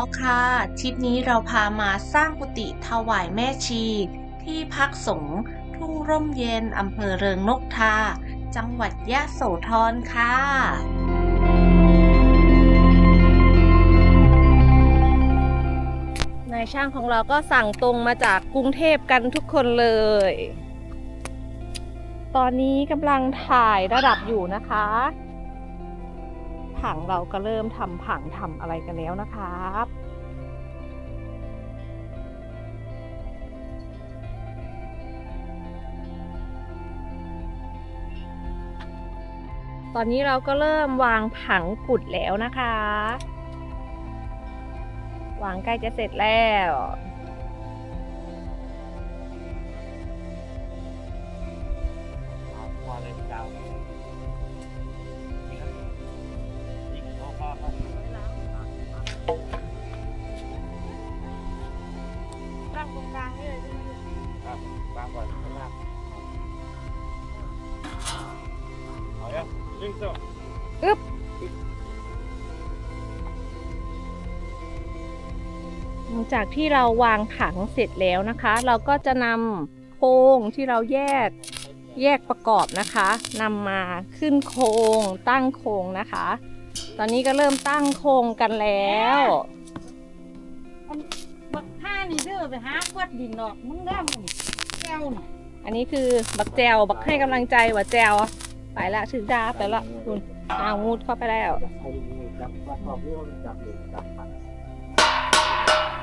จุนพาล้อค่ะทริปนี้เราพามาสร้างกุฏิถวายแม่ชี ที่พักสงฆ์ทุ่งร่มเย็นอำเภอเริงนกทา จังหวัดยะโสธรค่ะนายช่างของเราก็สั่งตรงมาจากกรุงเทพกันทุกคนเลย ตอนนี้กำลังถ่ายระดับอยู่นะคะ ผังเราก็เริ่มทำผังทำอะไรกันแล้วนะครับตอนนี้เราก็เริ่มวางผังกุดแล้วนะคะ วางใกล้จะเสร็จแล้ว qua lên cao Đi á linh sợ หลังจากที่เราวางผังเสร็จแล้วนะคะ เราก็จะนำโครงที่เราแยกแยกประกอบนะคะนำมาขึ้นโครงตั้งโครงนะคะ ตอนนี้ก็เริ่มตั้งโครงกันแล้วบักห้านี่เด้อไปหาขวดดินดอกมึงได้มึงแก้วน่ะอันนี้คือบักแจวบักให้กำลังใจว่าแจว ไปละถึงดาไปละคุณเอางูดเข้าไปแล้ว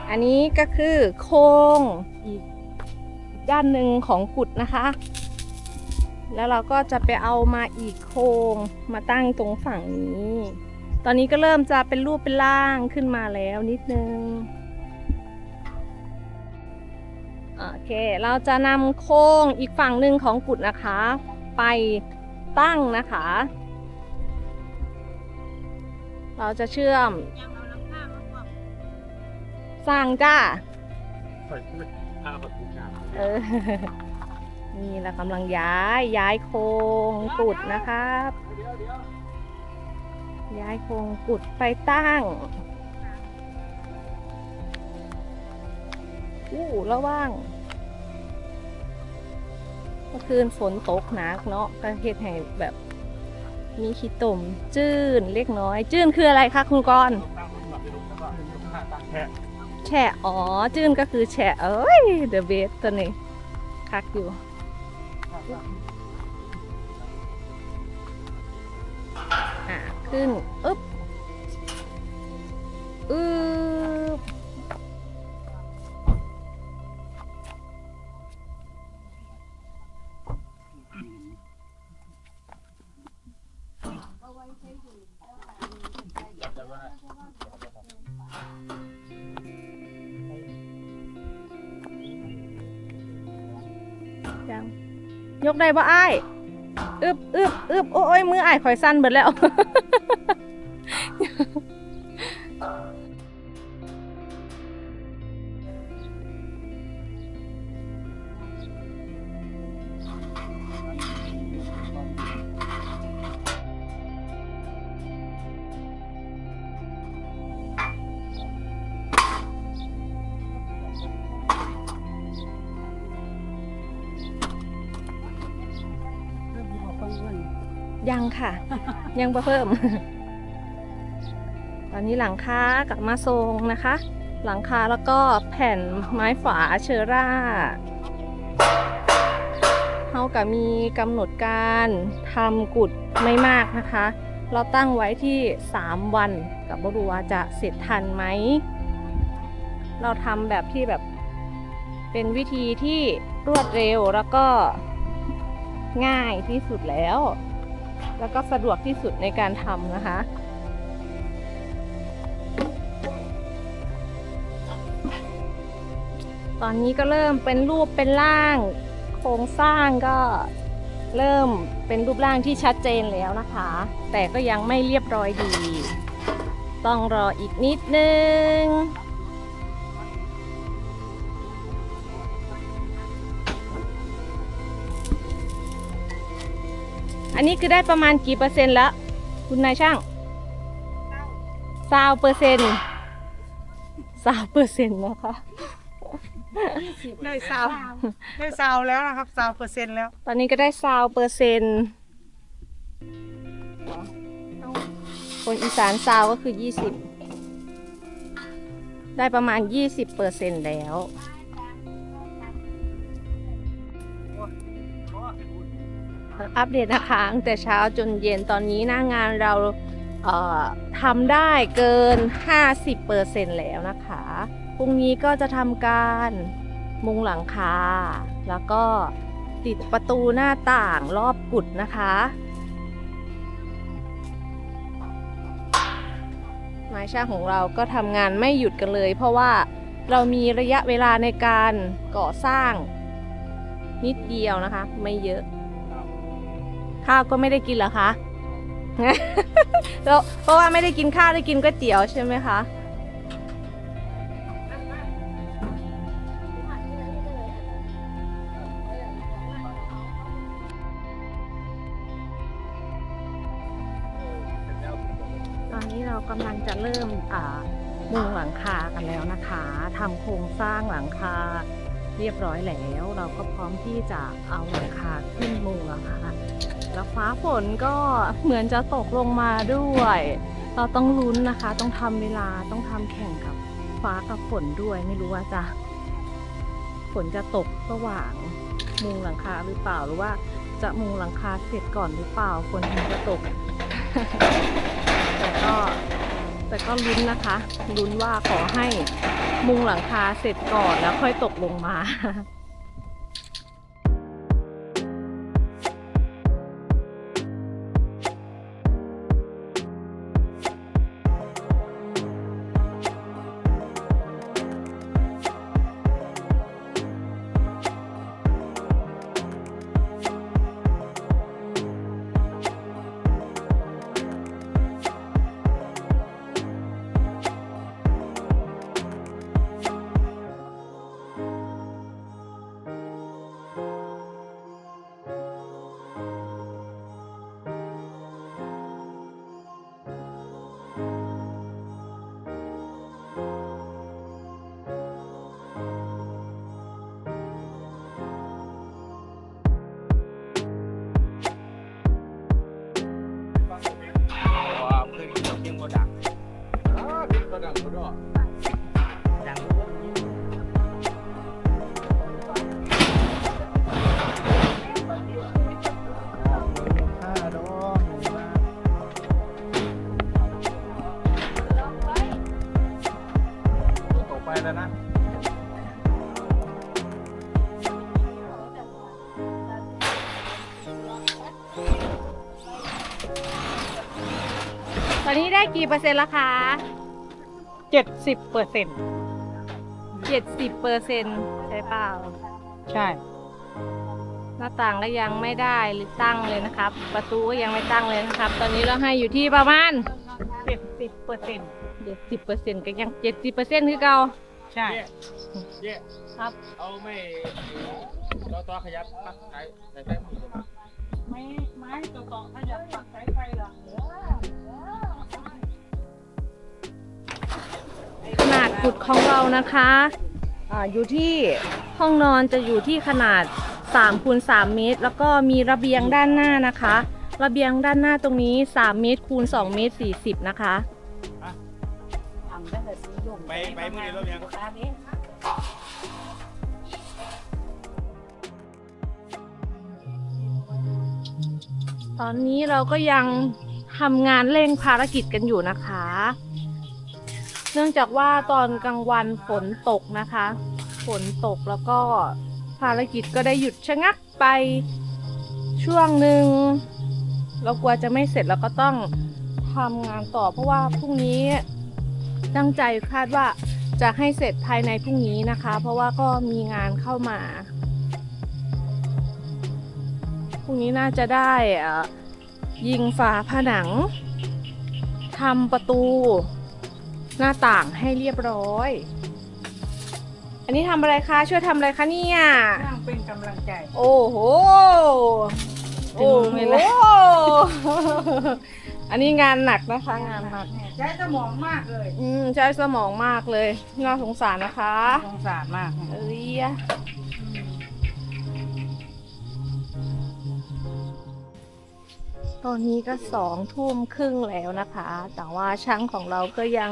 อันนี้ก็คือโครงอีกด้านหนึ่งของกุดนะคะ แล้วเราก็จะไปเอามาอีกโครงมาตั้งตรงฝั่งนี้ ตอนนี้ก็เริ่มจะเป็นรูปเป็นร่างขึ้นมาแล้วนิดนึงโอเค เราจะนำโครงอีกฝั่งหนึ่งของกุดนะคะ ไป ตั้งนะคะ เราจะเชื่อมยังเอาน้ำข้าวมาบอกสร้างจ้าเปิดขึ้นข้าวแบบทุกอย่างเออนี่เรากำลังย้ายย้ายโครงกุดนะครับ ย้ายโครงกุดไปตั้งอู้ระว่าง เมื่อคืนฝนตกหนักเนาะก็เฮ็ดให้แบบมีขี้ตุ่มจื้นเล็กน้อย จื้นคืออะไรคะคุณกรณ์แฉะอ๋อจื้นก็คือแฉะเอ้ยเดอะเบสตัวนี้คักอยู่อะขึ้นอึ๊บอึ๊บ ยังยกได้บ่อ้ายอึบอึบอึบโอ้ยมืออ้ายข่อยสั้นเบิดแล้ว บอกคนเงินยังค่ะ ยังบ่เพิ่ม ตอนนี้หลังคากลับมาทรงนะคะ หลังคาแล้วก็แผ่นไม้ฝาเชอร่าเขากับมีกำหนดการทำกุดไม่มากนะคะ เราตั้งไว้ที่ 3 วันกับบรัวาจะเสร็จทันไหม เราทำแบบที่แบบเป็นวิธีที่รวดเร็วแล้วก็ ง่ายที่สุดแล้ว แล้วก็สะดวกที่สุดในการทำนะคะ ตอนนี้ก็เริ่มเป็นรูปเป็นร่าง โครงสร้างก็เริ่มเป็นรูปร่างที่ชัดเจนแล้วนะคะ แต่ก็ยังไม่เรียบร้อยดี ต้องรออีกนิดนึง อันนี้คือได้ประมาณกี่เปอร์เซ็นต์แล้ว คุณนายช่างซาวเปอร์เซ็นต์สามเปอร์เซ็นต์นะคะ ได้ซาวได้ซาวแล้วนะครับซาวเปอร์เซ็นต์แล้ว ตอนนี้ก็ได้ซาวเปอร์เซ็นต์คนอีสานซาวก็คือ 20 ได้ประมาณ 20เปอร์เซ็นต์แล้ว อัปเดตนะคะตั้งแต่เช้าจนเย็นตอนนี้หน้างานเราเทำได้เกิน 50%แล้วนะคะ พรุ่งนี้ก็จะทำการมุงหลังคา แล้วก็ติดประตูหน้าต่างรอบกุดนะคะ ไม้ช่างของเราก็ทำงานไม่หยุดกันเลย เพราะว่าเรามีระยะเวลาในการก่อสร้างนิดเดียวนะคะ ไม่เยอะ ข้าวก็ไม่ได้กินเหรอคะ แล้วเพราะว่าไม่ได้กินข้าวได้กินก๋วยเตี๋ยวใช่ไหมคะตอนนี้เรากำลังจะเริ่มมุงหลังคากันแล้วนะคะทำโครงสร้างหลังคา เรียบร้อยแล้ว เราก็พร้อมที่จะเอาหลังคาขึ้นมุงแล้วค่ะแล้วฟ้าฝนก็เหมือนจะตกลงมาด้วย เราต้องลุ้นนะคะ ต้องทำเวลาต้องทำแข่งกับฟ้ากับฝนด้วยไม่รู้ว่าจะฝนจะตกระหว่างมุงหลังคาหรือเปล่าหรือว่าจะมุงหลังคาเสร็จก่อนหรือเปล่าฝนถึงจะตกแต่ก็ แต่ก็ลุ้นนะคะลุ้นว่าขอให้มุงหลังคาเสร็จก่อนแล้วค่อยตกลงมาว่า ตอนนี้ได้กี่เปอร์เซ็นต์แล้วคะเจ็ดสิบเปอร์เซ็นต์70เปอร์เซ็นต์ใช่เปล่า ใช่ หน้าต่างก็ยังไม่ได้หรือตั้งเลยนะครับ ประตูก็ยังไม่ตั้งเลยนะครับ ตอนนี้เราให้อยู่ที่ประมาณเจ็ดสิบเปอร์เซ็นต์70เปอร์เซ็นต์ก็ยัง70เปอร์เซ็นต์คือเก่าใช่ เย่เย่ครับ เอาไม่เราต่อขยับปักสายสายไฟมือไม้ไม้ต่อต่อขยับปักสายไฟเหรอ กุดของเรานะคะอาอยู่ที่ห้องนอนจะอยู่ที่ขนาด3คูณ3เมตร แล้วก็มีระเบียงด้านหน้านะคะ ระเบียงด้านหน้าตรงนี้ 3 เมตรคูณ2เมตร40 นะคะได้แต่สีหยงไปไปมือเดียวแล้วยังตอนนี้เราก็ยังทำงานเร่งภารกิจกันอยู่นะคะ นื่องจากว่าตอนกลางวันฝนตกนะคะ ฝนตกแล้วก็ภารกิจก็ได้หยุดชะงักไปช่วงหนึ่งเรากลัวจะไม่เสร็จเราก็ต้องทำงานต่อ เพราะว่าพรุ่งนี้ตั้งใจคาดว่าจะให้เสร็จภายในพรุ่งนี้นะคะ เพราะว่าก็มีงานเข้ามาพรุ่งนี้น่าจะได้ยิงฝาผนังทำประตู หน้าต่างให้เรียบร้อย อันนี้ทำอะไรคะ ช่วยทำอะไรคะเนี่ย นั่งเป็นกำลังใจ โอ้โหถึงเวลาโอ้โห อันนี้งานหนักนะคะ งานหนัก ใช้สมองมากเลย อืม ใช้สมองมากเลย น่าสงสารนะคะ สงสารมาก เอ้ย ตอนนี้ก็สองทุ่มครึ่งแล้วนะคะ แต่ว่าช่างของเราก็ยัง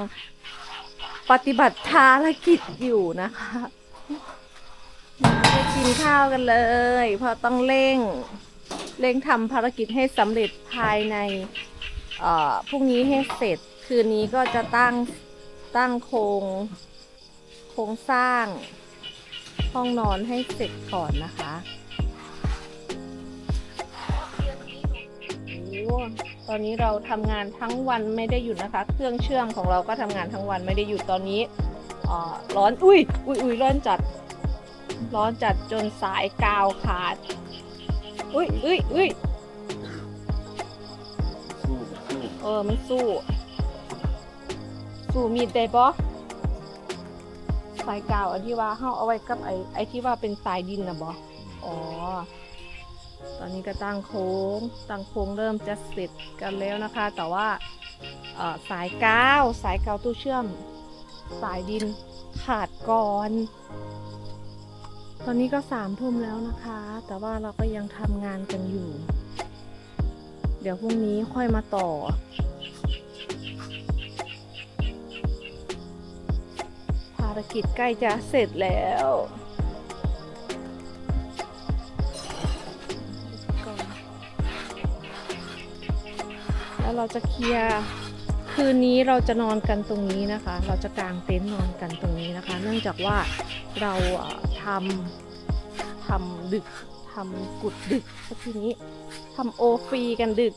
ปฏิบัติภารกิจอยู่นะคะมาไปกินข้าวกันเลย เพราะต้องเร่งเร่งทำภารกิจให้สำเร็จภายในพรุ่งนี้ให้เสร็จ คืนนี้ก็จะตั้งตั้งโครงโครงสร้างห้องนอนให้เสร็จก่อนนะคะ ตอนนี้เราทำงานทั้งวันไม่ได้หยุดนะคะ เครื่องเชื่อมของเราก็ทำงานทั้งวันไม่ได้หยุดตอนนี้อ่อร้อนอุ้ยอุ้ยอุ้ยร้อนจัด ร้อนจัดจนสายกาวขาด อุ้ยอุ้ยอุ้ยเออมันสู้ สู้มีดได้ปะสายกาวอันที่ว่าเฮาเอาไว้กับไอ้ไอ้ที่ว่าเป็นสายดินนะบออ๋อ ตอนนี้ก็ตั้งโค้ง ตั้งโค้งเริ่มจะเสร็จกันแล้วนะคะ แต่ว่าสายกาวสายกาวตู้เชื่อม สายดินขาดก่อน ตอนนี้ก็สามทุ่มแล้วนะคะ แต่ว่าเราก็ยังทำงานกันอยู่ เดี๋ยวพรุ่งนี้ค่อยมาต่อภารกิจใกล้จะเสร็จแล้ว แล้วเราจะเคลียร์คืนนี้เราจะนอนกันตรงนี้นะคะ เราจะกางเต็นท์นอนกันตรงนี้นะคะ เนื่องจากว่าเราทำทำดึกทำกุดดึกสักทีนี้ทำโอฟรีกันดึก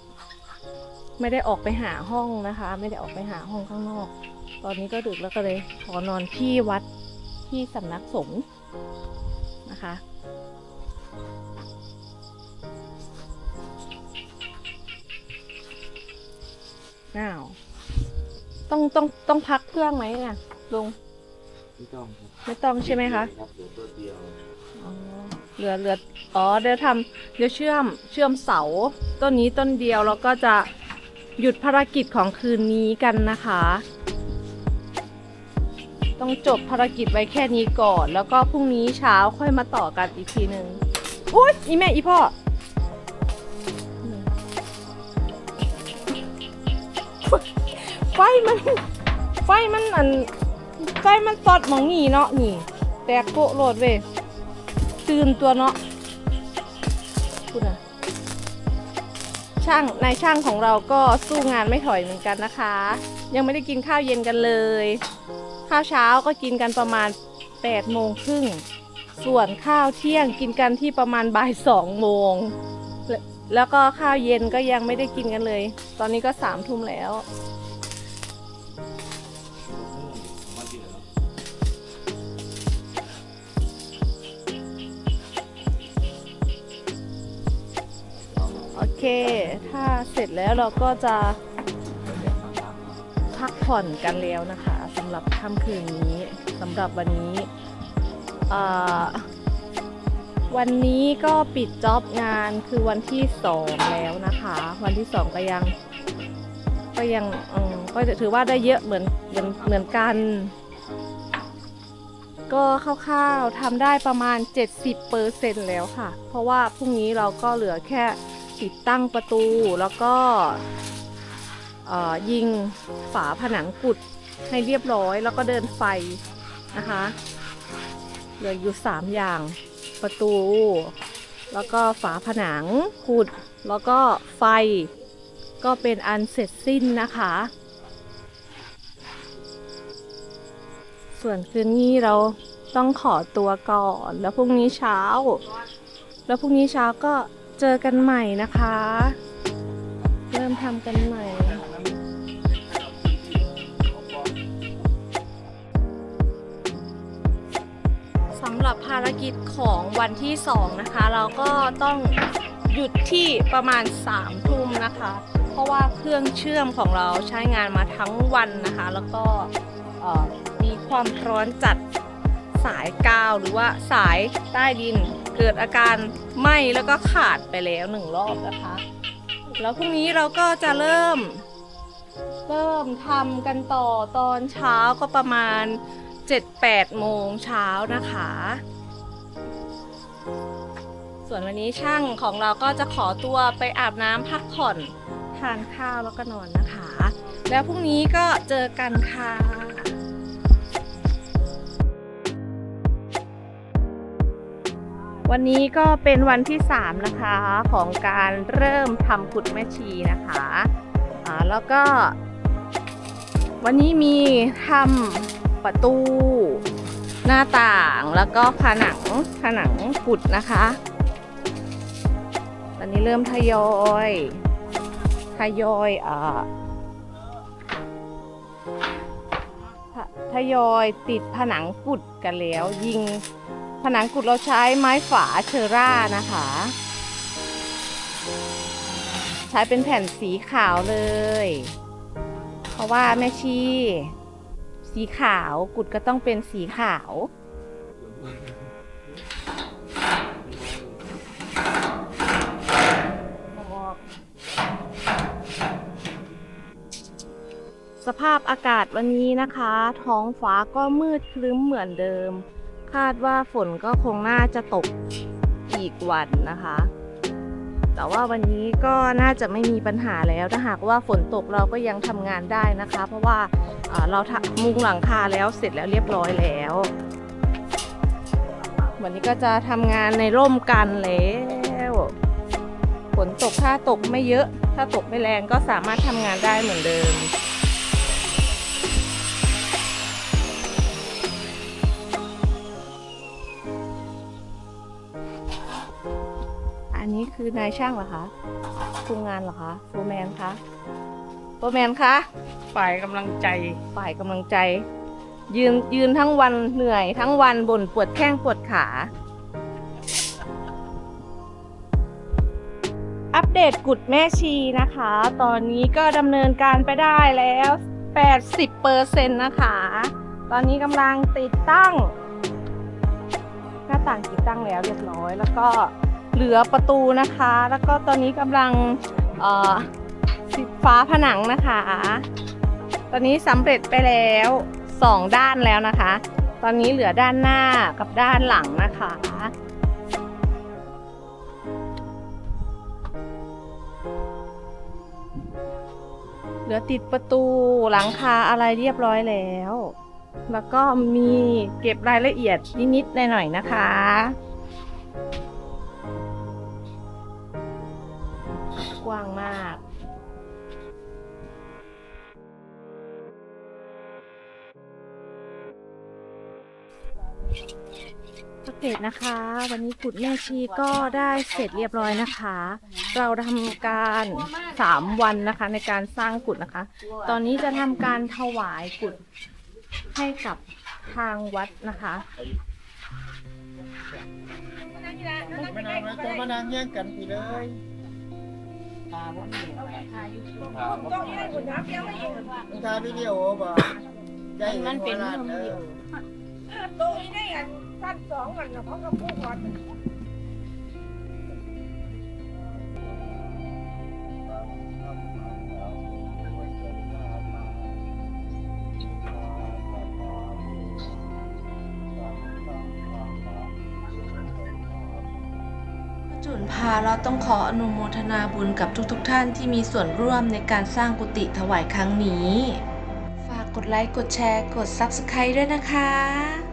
ไม่ได้ออกไปหาห้องนะคะ ไม่ได้ออกไปหาห้องข้างนอก ตอนนี้ก็ดึกแล้วก็เลยขอนอนที่วัดที่สำนักสงฆ์นะคะ อ้าว ต้องต้องต้องพักเครื่องไหมเนี่ยลุง ไม่ต้องครับไม่ต้องใช่ไหมคะรับเหลือตัวเดียวอ๋อเหลือเหลืออ๋อเดี๋ยวทำเดี๋ยวเชื่อมเชื่อมเสาต้นนี้ต้นเดียวแล้วก็จะหยุดภารกิจของคืนนี้กันนะคะ ต้องจบภารกิจไว้แค่นี้ก่อน แล้วก็พรุ่งนี้เช้าค่อยมาต่อกันอีกทีหนึ่งอุ้ยอีแม่อีพ่อ ไฟมัน ไฟมันอัน ไฟมันสอดหมองนี่เนาะนี่ แตกโกะโหลดเว้ยตื่นตัวเนาะพูดอะช่างนายช่างของเราก็สู้งานไม่ถอยเหมือนกันนะคะ ยังไม่ได้กินข้าวเย็นกันเลย ข้าวเช้าก็กินกันประมาณ8โมงครึ่งส่วนข้าวเที่ยงกินกันที่ประมาณบ่าย2โมงและแล้วก็ข้าวเย็นก็ยังไม่ได้กินกันเลย ตอนนี้ก็3ทุ่มแล้ว โอเค ถ้าเสร็จแล้วเราก็จะพักผ่อนกันแล้วนะคะสำหรับค่ำคืนนี้สำหรับวันนี้ วันนี้ก็ปิดจ็อบงานคือวันที่สองแล้วนะคะ วันที่สองก็ยัง ก็ยังก็ถือว่าได้เยอะเหมือนเหมือนเหมือนกัน ก็คร่าวๆทำได้ประมาณ 70%แล้วค่ะ เพราะว่าพรุ่งนี้เราก็เหลือแค่ ติดตั้งประตูแล้วก็ยิงฝาผนังกุดให้เรียบร้อย แล้วก็เดินไฟนะคะเหลืออยู่ 3 อย่างประตู แล้วก็ฝาผนังกุด แล้วก็ไฟก็เป็นอันเสร็จสิ้นนะคะ ส่วนคืนนี้เราต้องขอตัวก่อน แล้วพรุ่งนี้เช้า แล้วพรุ่งนี้เช้าก็ เจอกันใหม่นะคะ เริ่มทำกันใหม่สำหรับภารกิจของวันที่ 2 นะคะ เราก็ต้องหยุดที่ประมาณ3ทุ่มนะคะ เพราะว่าเครื่องเชื่อมของเราใช้งานมาทั้งวันนะคะ แล้วก็มีความร้อนจัดสายกาวหรือว่าสายใต้ดิน เกิดอาการไหม้แล้วก็ขาดไปแล้วหนึ่งรอบนะคะ แล้วพรุ่งนี้เราก็จะเริ่ม เริ่มทำกันต่อตอนเช้าก็ประมาณ 7-8 โมงเช้านะคะ ส่วนวันนี้ช่างของเราก็จะขอตัวไปอาบน้ำพักผ่อนทานข้าวแล้วก็นอนนะคะ แล้วพรุ่งนี้ก็เจอกันค่ะ วันนี้ก็เป็นวันที่ 3 นะคะของการเริ่มทำกุดแม่ชีนะคะอ่าแล้วก็ วันนี้มีทำประตู หน้าต่างแล้วก็ผนังผนังกุดนะคะตอนนี้เริ่มทยอยทยอยอ่อทะทยอยติดผนังกุดกันแล้วยิง ผนังกุดเราใช้ไม้ฝาเชอร่านะคะ ใช้เป็นแผ่นสีขาวเลย เพราะว่าแม่ชี สีขาวกุดก็ต้องเป็นสีขาวสภาพอากาศวันนี้นะคะ ท้องฟ้าก็มืดครึ้มเหมือนเดิม คาดว่าฝนก็คงน่าจะตกอีกวันนะคะ แต่ว่าวันนี้ก็น่าจะไม่มีปัญหาแล้วถ้าหากว่าฝนตกเราก็ยังทำงานได้นะคะ เพราะว่าเราทำมุงหลังคาแล้วเสร็จแล้วเรียบร้อยแล้ว วันนี้ก็จะทำงานในร่มกันแล้วฝนตกถ้าตกไม่เยอะ ถ้าตกไม่แรงก็สามารถทำงานได้เหมือนเดิม คือนายช่างเหรอคะคุมงานเหรอคะโฟร์แมนคะโฟร์แมนคะฝ่ายกำลังใจฝ่ายกำลังใจ ยืนยืนทั้งวันเหนื่อย ทั้งวันบ่นปวดแข้งปวดขา อัปเดตกุดแม่ชีนะคะ ตอนนี้ก็ดำเนินการไปได้แล้ว 80%นะคะ ตอนนี้กำลังติดตั้ง หน้าต่างติดตั้งแล้วเรียบร้อยแล้วก็ เหลือประตูนะคะ แล้วก็ตอนนี้กำลังเอ่อติดฟ้าผนังนะคะ ตอนนี้สำเร็จไปแล้วสองด้านแล้วนะคะ ตอนนี้เหลือด้านหน้ากับด้านหลังนะคะเหลือติดประตูหลังคาอะไรเรียบร้อยแล้ว แล้วก็มีเก็บรายละเอียดนิดๆหน่อยๆนะคะ ว้างมากอัปเดตนะคะ วันนี้กุดแม่ชีก็ได้เสร็จเรียบร้อยนะคะ เราทำการ 3 วันนะคะ ในการสร้างกุดนะคะ ตอนนี้จะทำการถวายกุดให้กับทางวัดนะคะมานางแล้วจะมานางแย่งกันไปเลย ตาบ่มีตาวิดีโอบ่ใจมันเป็นวิดีโอตัวนี้ได้อันสั้นสองอันเขาก็พูดก่อน เราต้องขออนุโมทนาบุญกับทุกๆทท่านที่มีส่วนร่วมในการสร้างกุฏิถวายครั้งนี้ ฝากกดไลค์ กดแชร์ กด Subscribe ด้วยนะคะ